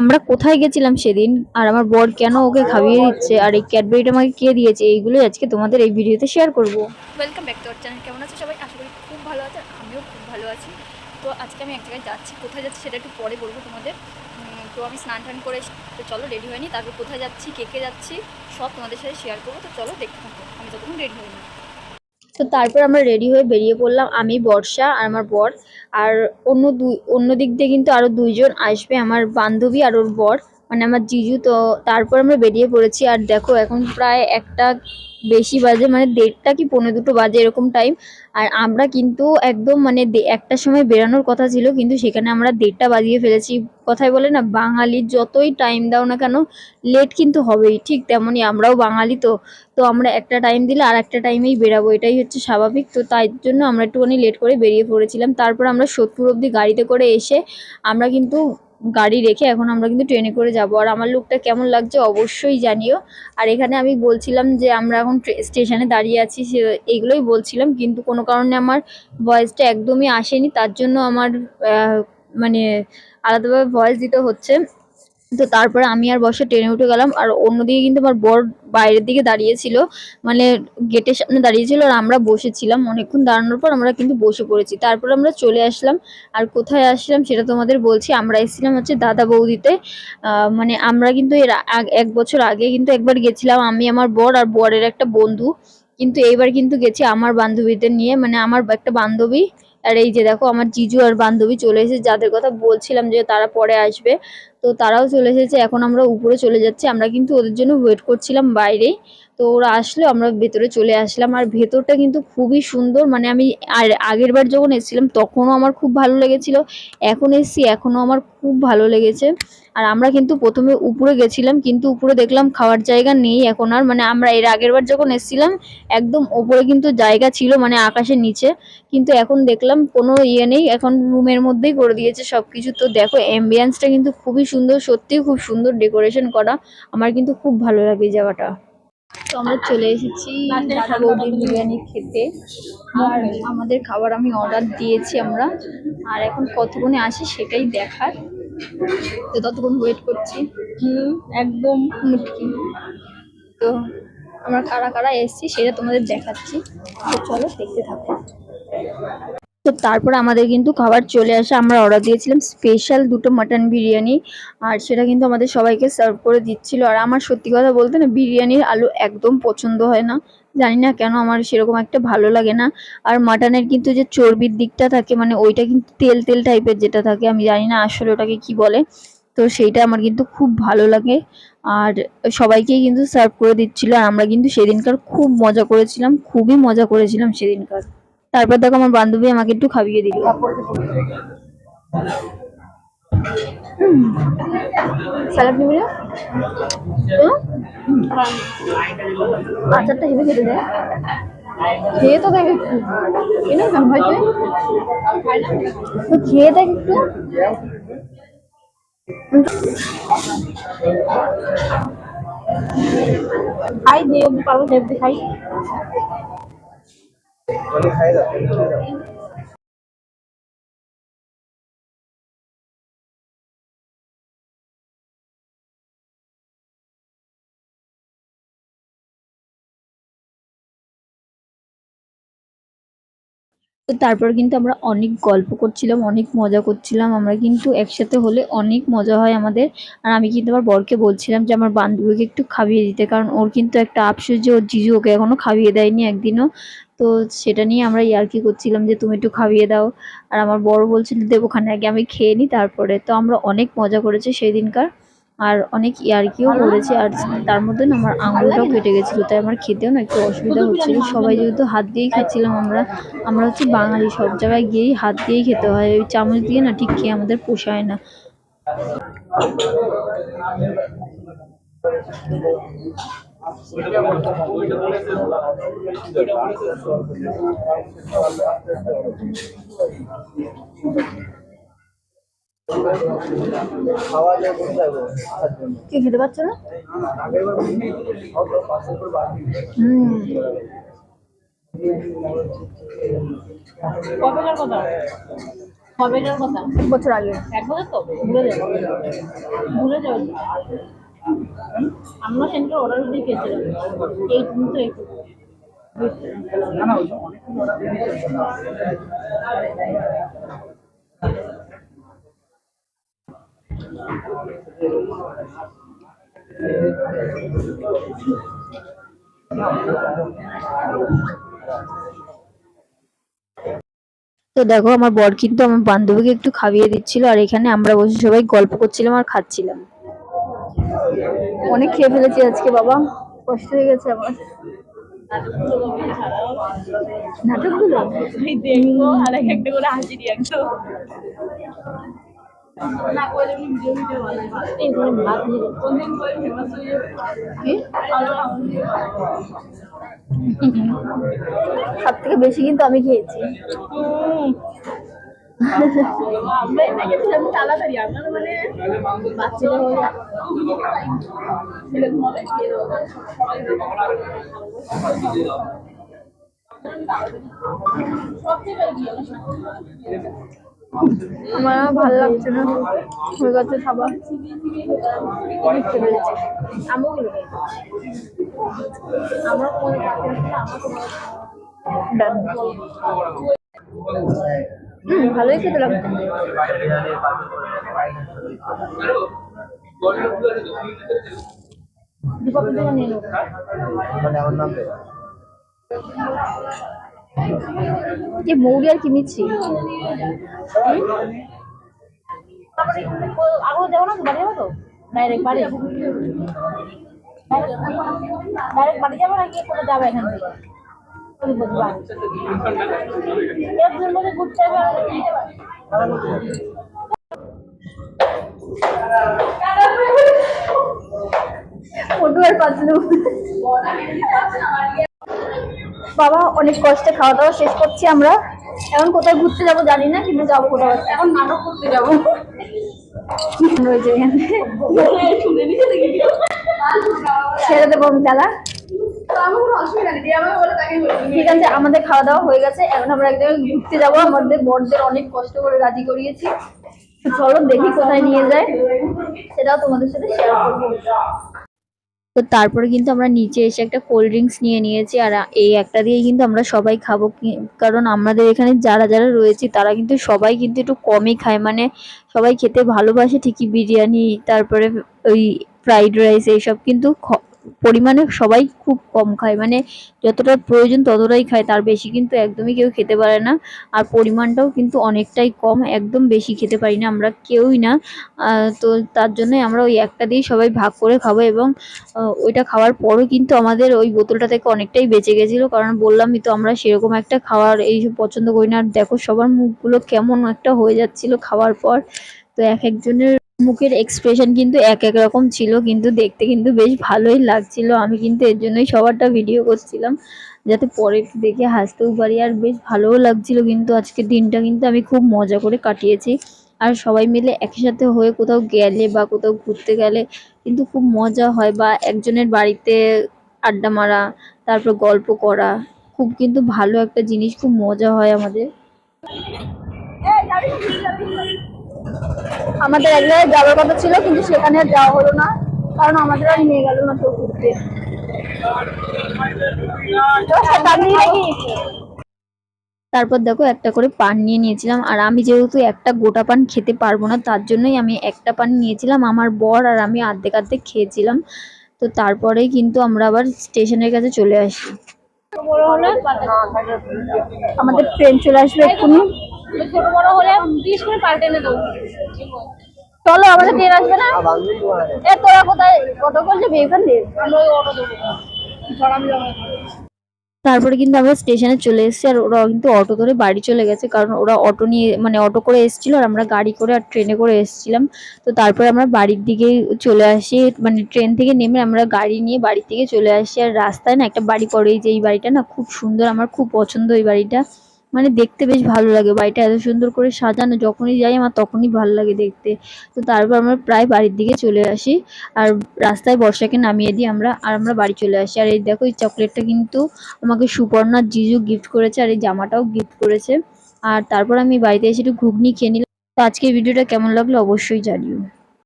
আমরা কোথায় গেছিলাম সেদিন? আর আমার বর কেন ওকে খাইয়ে দিচ্ছে? আর এই ক্যাডবেরিটা আমাকে কে দিয়েছে? এইগুলোই আজকে তোমাদের এই ভিডিওতে শেয়ার করব। Welcome back to our channel কেমন আছো সবাই? আশা করি খুব ভালো আছে। আমিও খুব ভালো আছি। তো আজকে আমি এক জায়গায় যাচ্ছি। কোথায় যাচ্ছি সেটা একটু পরে বলব তোমাদের। তো আমি স্নান টান করে তো চলো রেডি হয়নি। তারপর কোথায় যাচ্ছি, কে কে যাচ্ছি, সব তোমাদের সাথে শেয়ার করব। তো চলো দেখতে থাকো। আমি ততক্ষণ রেডি হইনি তো তারপর আমরা রেডি হয়ে বেরিয়ে পড়লাম। আমি, বর্ষা আর আমার বর। আর অন্য দুই, অন্য দিক দিয়ে কিন্তু আরও দুইজন আসবে, আমার বান্ধবী আর ওর বর। মানে আমার জিজু, তো তারপর আমরা বেরিয়ে পড়েছি। আর দেখো, এখন প্রায় একটা বেশি বাজে মানে দেড়টা কি পনেরো দুটো বাজে এরকম টাইম আর আমরা কিন্তু একদম মানে একটার সময় বেরানোর কথা ছিল, কিন্তু সেখানে আমরা দেড়টা বাজিয়ে ফেলেছি। কথায় বলে না বাঙালি যতই টাইম দাও না কেন লেট কিন্তু হবেই। ঠিক তেমনই আমরাও বাঙালি তো। তো আমরা একটা টাইম দিলে আর একটা টাইমেই বেরাবো, এটাই হচ্ছে স্বাভাবিক। তো তাই জন্য আমরা একটুখানি লেট করে বেরিয়ে পড়েছিলাম। তারপর আমরা সোদপুর অবধি গাড়িতে করে এসে আমরা কিন্তু গাড়ি রেখে এখন আমরা কিন্তু ট্রেনে করে যাব। আর আমার লুকটা কেমন লাগছে অবশ্যই জানিও। আর এখানে আমি বলছিলাম যে আমরা এখন স্টেশনে দাঁড়িয়ে আছি, সে এইগুলোই বলছিলাম। কিন্তু কোনো কারণে আমার ভয়েসটা একদমই আসেনি। তার জন্য আমার মানে আলাদাভাবে ভয়েস দিতে হচ্ছে। তো তারপরে আমি আর বসে ট্রেনে উঠে গেলাম। আর অন্যদিকে কিন্তু আমার বর বাইরের দিকে দাঁড়িয়েছিল। মানে গেটের সামনে দাঁড়িয়েছিল আর আমরা বসেছিলাম। অনেকক্ষণ দাঁড়ানোর পর আমরা কিন্তু বসে পড়েছি। তারপর আমরা চলে আসলাম। আর কোথায় আসলাম সেটা তোমাদের বলছি। আমরা এসেছিলাম হচ্ছে দাদা বৌদিতে। মানে আমরা কিন্তু এর এক বছর আগে কিন্তু একবার গেছিলাম আমি, আমার বর আর বরের একটা বন্ধু। কিন্তু এইবার কিন্তু গেছি আমার বান্ধবীদের নিয়ে। মানে আমার একটা বান্ধবী আর এই যে দেখো আমার জিজু আর বান্ধবী চলে এসেছে, যাদের কথা বলছিলাম যে তারা পরে আসবে। তো তারাও চলে এসেছে, এখন আমরা উপরে চলে যাচ্ছি, আমরা কিন্তু ওদের জন্য ওয়েট করছিলাম বাইরেই। তো ওরা আসলো, আমরা ভেতরে চলে আসলাম। আর ভেতরটা কিন্তু খুবই সুন্দর মানে আমি আর আগের বার যখন এসেছিলাম, তখনও আমার খুব ভালো লেগেছিল। এখন এসেছি, এখনও আমার খুব ভালো লেগেছে। আর আমরা কিন্তু প্রথমে উপরে গেছিলাম, কিন্তু উপরে দেখলাম খাওয়ার জায়গা নেই এখন আর। মানে আমরা এর আগের বার যখন এসেছিলাম, একদম ওপরে কিন্তু জায়গা ছিল মানে আকাশের নিচে। কিন্তু এখন দেখলাম কোনো ইয়ে নেই, এখন রুমের মধ্যেই করে দিয়েছে সব কিছু তো দেখো অ্যাম্বিয়েন্সটা কিন্তু খুবই সুন্দর, সত্যিই খুব সুন্দর ডেকোরেশন করা। আমার কিন্তু খুব ভালো লাগে জায়গাটা। তো আমরা চলে এসেছি বৌদির বিরিয়ানি খেতে। আর আমাদের খাবার আমি অর্ডার দিয়েছি আমরা। আর এখন কতক্ষণে আসে সেটাই দেখার। তো ততক্ষণ ওয়েট করছি। একদম মুটকি। তো আমরা কারা কারা এসেছি সেটা তোমাদের দেখাচ্ছি। তো চলো দেখতে থাকো। তো তারপর আমাদের কিন্তু খাবার চলে আসে। আমরা অর্ডার দিয়েছিলাম স্পেশাল দুটো মাটন বিরিয়ানি আর সেটা কিন্তু আমাদের সবাইকে সার্ভ করে দিচ্ছিল। আর আমার সত্যি কথা বলতে না, বিরিয়ানির আলু একদম পছন্দ হয় না। জানি না কেন আমার সেরকম একটা ভালো লাগে না। আর মাটনের কিন্তু যে চর্বির দিকটা থাকে মানে ওইটা কিন্তু তেল তেল টাইপের যেটা থাকে, আমি জানি না আসলে ওটাকে কি বলে। তো সেইটা আমার কিন্তু খুব ভালো লাগে। আর সবাইকেই কিন্তু সার্ভ করে দিচ্ছিল। আর আমরা কিন্তু সেদিনকার খুব মজা করেছিলাম, খুবই মজা করেছিলাম সেদিনকার। তারপর দেখো আমার বান্ধবী আমাকে একটু খাইয়ে দিল। স্যালাড? আচারটা দেয় খেয়ে তো দেখ? খেয়ে দেখ একটু। খাই, দিয়ে পারব হেবদি খাই। 我离开的开的。তো তারপর কিন্তু আমরা অনেক গল্প করছিলাম, অনেক মজা করছিলাম। আমরা কিন্তু একসাথে হলে অনেক মজা হয় আমাদের। আর আমি কিন্তু আমার বরকে বলছিলাম যে, আমার বান্ধবীকে একটু খাইয়ে দিতে। কারণ ওর কিন্তু একটা আফসোস যে, ওর জিজু ওকে এখনও খাইয়ে দেয়নি একদিনও। তো সেটা নিয়ে আমরা ইয়ার্কি করছিলাম যে, তুমি একটু খাইয়ে দাও। আর আমার বড় বলছিল দেবো ওখানে আগে আমি খেয়ে নিই তারপরে। তো আমরা অনেক মজা করেছি সেই দিনকার আর অনেক ইয়ার্কিও করেছি আর তার মধ্যে না আমার আঙুলটাও কেটে গেছিল, তাই আমার খেতেও না একটু অসুবিধা হচ্ছিল। সবাই যেহেতু হাত দিয়েই খাচ্ছিলাম আমরা আমরা হচ্ছে বাঙালি, সব জায়গায় গিয়েই হাত দিয়েই খেতে হয়। ওই চামচ দিয়ে না ঠিক খেয়ে আমাদের পোষায় না। কি খেতে পারছ না? হুম কবেকার কথা? এক বছর আগে। এক বছর তো? ভুলে যাব। ভুলে যাব। আমরা সেদিনকে অর্ডার দিয়ে খেয়েছিলাম। এই কিন্তু একটু তো দেখো, আমার বর কিন্তু আমার বান্ধবীকে একটু খাইয়ে দিচ্ছিল, আর এখানে আমরা বসে সবাই গল্প করছিলাম আর খাচ্ছিলাম। অনেক খেয়ে ফেলেছি আজকে, বাবা। কষ্ট হয়ে গেছে আমার। নাটকগুলো? দেখব আর এক একটা করে হাসি দিয়ে সব থেকে বেশি কিন্তু আমি খেয়েছি। তাড়াতাড়ি। আমরা মানে এরকম আমার ভালো লাগছে না। হয়ে গেছে খাবার মনে ভালোই খেতে দীপক নিয়ে নেব কি মৌরি আর কি মিচ্ছি তারপরে আগে যাব না বাড়ি যাব তো ডাইরেক্ট বাড়ি ডাইরেক্ট বাড়ি যাব নাকি কোথাও যাবে এখান থেকে ফটো আর পাতলু বাবা, অনেক কষ্টে খাওয়া দাওয়া শেষ করছি আমরা। এখন কোথায় ঘুরতে যাব জানি না, কিন্তু যাব কোথাও। এখন নাটক করতে যাব। ঠিক আছে, আমাদের খাওয়া দাওয়া হয়ে গেছে। এখন আমরা এক জায়গায় ঘুরতে যাব। আমাদের বড়দের অনেক কষ্ট করে রাজি করিয়েছি। চলো দেখি কোথায় নিয়ে যায়। সেটাও তোমাদের সাথে শেয়ার করব। তো তারপরে কিন্তু আমরা নিচে এসে একটা কোল্ড ড্রিঙ্কস নিয়ে নিয়েছি আর এই একটা দিয়েই কিন্তু আমরা সবাই খাব কারণ আমাদের এখানে যারা যারা রয়েছে তারা কিন্তু সবাই কিন্তু একটু কমই খায়। মানে সবাই খেতে ভালোবাসে ঠিকই বিরিয়ানি, তারপরে ওই ফ্রাইড রাইস এইসব কিন্তু পরিমাণে সবাই খুব কম খায়। মানে যতটা প্রয়োজন ততটাই খায়, তার বেশি কিন্তু একদমই কেউ খেতে পারে না। আর পরিমাণটাও কিন্তু অনেকটাই কম, একদম বেশি খেতে পারি না আমরা, কেউই না। তো তার জন্যই আমরা ওই একটা দিয়েই সবাই ভাগ করে খাব এবং ওইটা খাওয়ার পরও কিন্তু আমাদের ওই বোতলটা থেকে অনেকটাই বেঁচে গেছিল। কারণ বললামই তো আমরা সেরকম একটা খাওয়ার এইসব পছন্দ করি না। আর দেখো সবার মুখগুলো কেমন একটা হয়ে যাচ্ছিল খাওয়ার পর। তো এক একজনের মুখের এক্সপ্রেশন কিন্তু এক এক রকম ছিল, কিন্তু দেখতে কিন্তু বেশ ভালোই লাগছিল। আমি কিন্তু এর জন্যই সবারটা ভিডিও করছিলাম, যাতে পরে দেখে হাসতেও পারি। আর বেশ ভালোও লাগছিল কিন্তু আজকের দিনটা কিন্তু আমি খুব মজা করে কাটিয়েছি। আর সবাই মিলে একসাথে হয়ে কোথাও গেলে বা কোথাও ঘুরতে গেলে কিন্তু খুব মজা হয় বা একজনের বাড়িতে আড্ডা মারা, তারপর গল্প করা, খুব কিন্তু ভালো একটা জিনিস, খুব মজা হয় আমাদের। আমাদের এক জায়গায় যাওয়ার কথা ছিল কিন্তু সেখানে যাওয়া হলো না কারণ আমাদের আর নিয়ে গেল না কেউ ঘুরতে। তারপর দেখো একটা করে পান নিয়ে নিয়েছিলাম আর আমি যেহেতু একটা গোটা পান খেতে পারব না তার জন্যই আমি একটা পান নিয়েছিলাম আমার বর আর আমি আর্ধেক আর্ধেক খেয়েছিলাম। তো তারপরেই কিন্তু আমরা আবার স্টেশনের কাছে চলে আসি। আমাদের ট্রেন চলে আসবে এক্ষুনি। ছোট বড় হলে বিশ করে পাল্টে এনে দেবো। চলো আমাদের ট্রেন আসবে না? এ তোরা কোথায়? এখান দিয়ে আমরা অটো দেবো তারপরে কিন্তু আমরা স্টেশনে চলে এসেছি আর ওরা কিন্তু অটো ধরে বাড়ি চলে গেছে কারণ ওরা অটো নিয়ে মানে অটো করে এসেছিল আর আমরা গাড়ি করে আর ট্রেনে করে এসেছিলাম। তো তারপরে আমরা বাড়ির দিকে চলে আসি মানে ট্রেন থেকে নেমে আমরা গাড়ি নিয়ে বাড়ির দিকে চলে আসি আর রাস্তায় না একটা বাড়ি পড়ে যে এই বাড়িটা না খুব সুন্দর আমার খুব পছন্দ এই বাড়িটা। মানে দেখতে বেশ ভালো লাগে বাড়িটা এত সুন্দর করে সাজানো, যখনই যাই আমার তখনই ভালো লাগে দেখতে। তো তারপর আমরা প্রায় বাড়ির দিকে চলে আসি আর রাস্তায় বর্ষাকে নামিয়ে দিই আমরা, আর আমরা বাড়ি চলে আসি। আর এই দেখো, এই চকলেটটা কিন্তু আমাকে সুপর্ণা জিজু গিফট করেছে আর এই জামাটাও গিফট করেছে। আর তারপর আমি বাড়িতে এসে একটু ঘুগনি খেয়ে নিলাম। তো আজকের ভিডিওটা কেমন লাগল অবশ্যই জানিও।